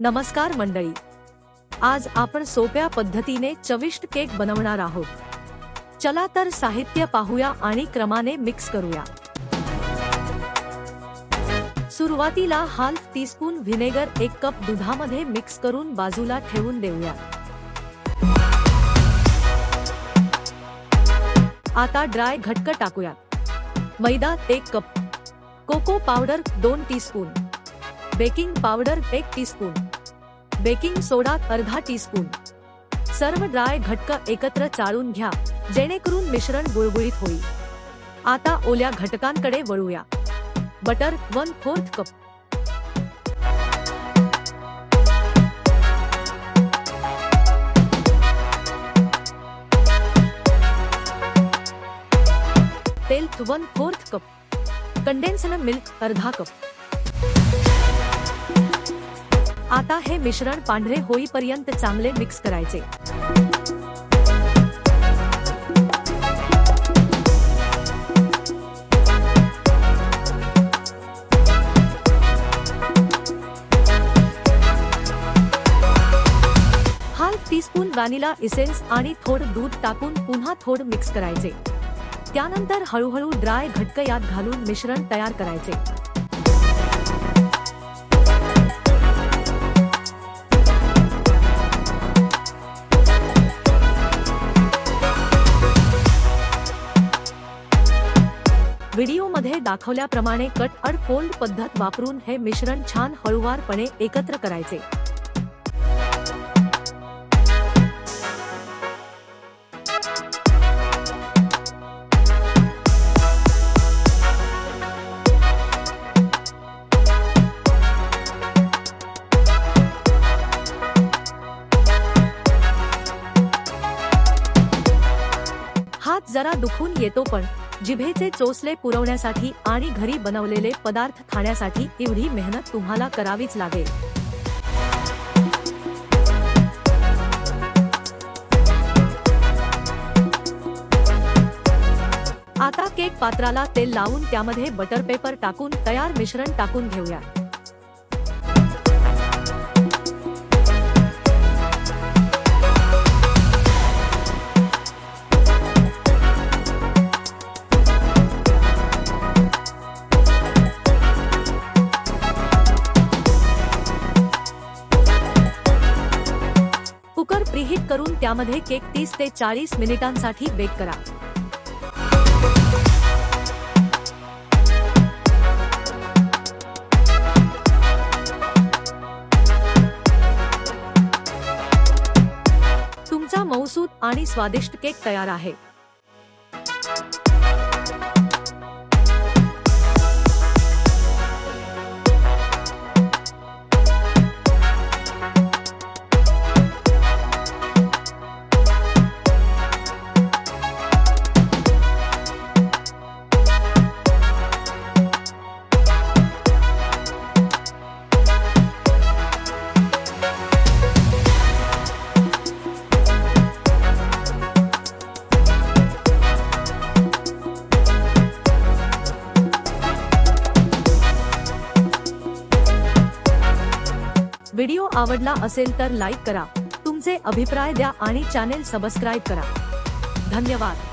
नमस्कार मंडळी. आज आपण सोप्या पद्धतीने चविष्ट केक बनवणार आहोत. चला तर साहित्य पाहूया आणि क्रमाने मिक्स करूया. सुरुवातीला हाल्फ टीस्पून व्हिनेगर एक कप दुधामध्ये मिक्स करून बाजूला ठेवून देऊया. आता ड्राय घटक टाकूया मैदा एक कप. कोको पावडर दोन टीस्पून. बेकिंग पावडर एक टीस्पून। बेकिंग सोडा अर्धा टीस्पून। सर्व ड्राय घटक एकत्र चाळून घ्या, जेणेकरून मिश्रण गुळगुळीत होईल. आता ओल्या घटकांकडे वळूया. Butter one fourth cup. तेल one fourth cup. Condensed milk अर्धा कप. आता हे मिश्रण पांढरे होईपर्यंत चांगले मिक्स करायचे. हाफ़ टीस्पून व्हॅनिला इसेन्स आणि थोडं दूध टाकून पुन्हा थोडं मिक्स करायचे. त्यानंतर हळूहळू ड्राय घटक यात घालून मिश्रण तयार करायचे. व्हिडिओमध्ये दाखवल्याप्रमाणे कट अड फोल्ड पद्धत वापरून हे मिश्रण छान हळुवारपणे एकत्र करायचे. जरा दुखून येतो पण. जिभेचे चोचले पुरवण्यासाठी आणि घरी बनवलेले पदार्थ खाण्यासाठी एवढी मेहनत तुम्हाला करावीच लागेल. आता केक पात्राला तेल लावून त्यामध्ये बटर पेपर टाकून तयार मिश्रण टाकून घेऊया. करून त्यामध्ये केक तीस ते चाळीस मिनिटांसाठी बेक करा. तुमचा मऊसूद आणि स्वादिष्ट केक तयार आहे. व्हिडिओ आवडला असेल तर लाईक करा. तुमचे अभिप्राय द्या आणि चॅनेल सबस्क्राईब करा. धन्यवाद.